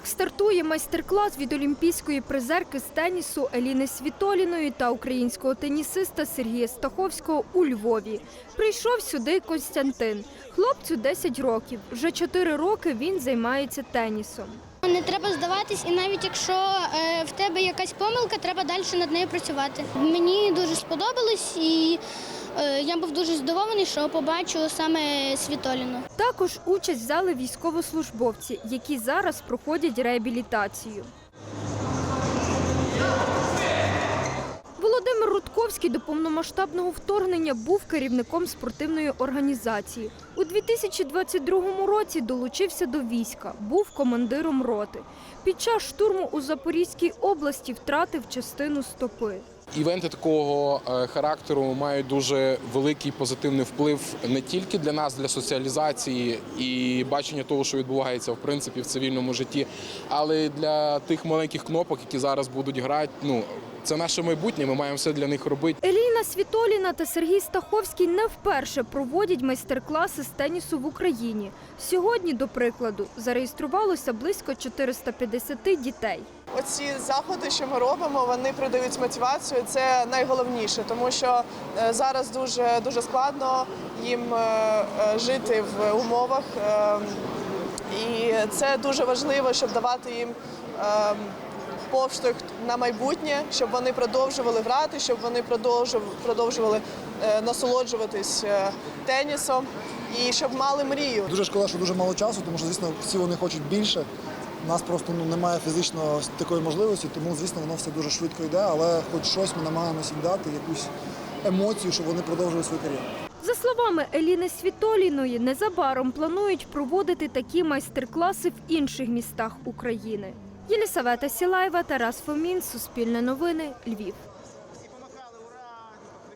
Так стартує майстер-клас від олімпійської призерки з тенісу Еліни Світоліної та українського тенісиста Сергія Стаховського у Львові. Прийшов сюди Костянтин. Хлопцю 10 років. Вже 4 роки він займається тенісом. Не треба здаватись, і навіть якщо е, в тебе якась помилка, треба далі над нею працювати. Мені дуже сподобалось, і я був дуже здивований, що побачу саме Світоліну. Також участь взяли військовослужбовці, які зараз проходять реабілітацію. Володимир Рудковський до повномасштабного вторгнення був керівником спортивної організації. У 2022 році долучився до війська, був командиром роти. Під час штурму у Запорізькій області втратив частину стопи. Івенти такого е, характеру мають дуже великий позитивний вплив не тільки для нас, для соціалізації і бачення того, що відбувається в принципі в цивільному житті, але й для тих маленьких кнопок, які зараз будуть грати. Ну це наше майбутнє. Ми маємо все для них робити. Еліна Світоліна та Сергій Стаховський не вперше проводять майстер-класи з тенісу в Україні. Сьогодні, до прикладу, зареєструвалося близько 450 дітей. Оці заходи, що ми робимо, вони придають мотивацію. Це найголовніше, тому що е, зараз дуже дуже складно їм е, е, жити в умовах, е, і це дуже важливо, щоб давати їм е, поштовх на майбутнє, щоб вони продовжували грати, щоб вони продовжували, продовжували е, насолоджуватись е, тенісом і щоб мали мрію. Дуже шкода, що дуже мало часу, тому що, звісно, всі вони хочуть більше. У нас просто ну, немає фізично такої можливості, тому, звісно, воно все дуже швидко йде, але хоч щось ми намагаємося їм дати, якусь емоцію, щоб вони продовжили свою кар'єру. За словами Еліни Світоліної, незабаром планують проводити такі майстер-класи в інших містах України. Єлісавета Сілаєва, Тарас Фомін, Суспільне новини, Львів.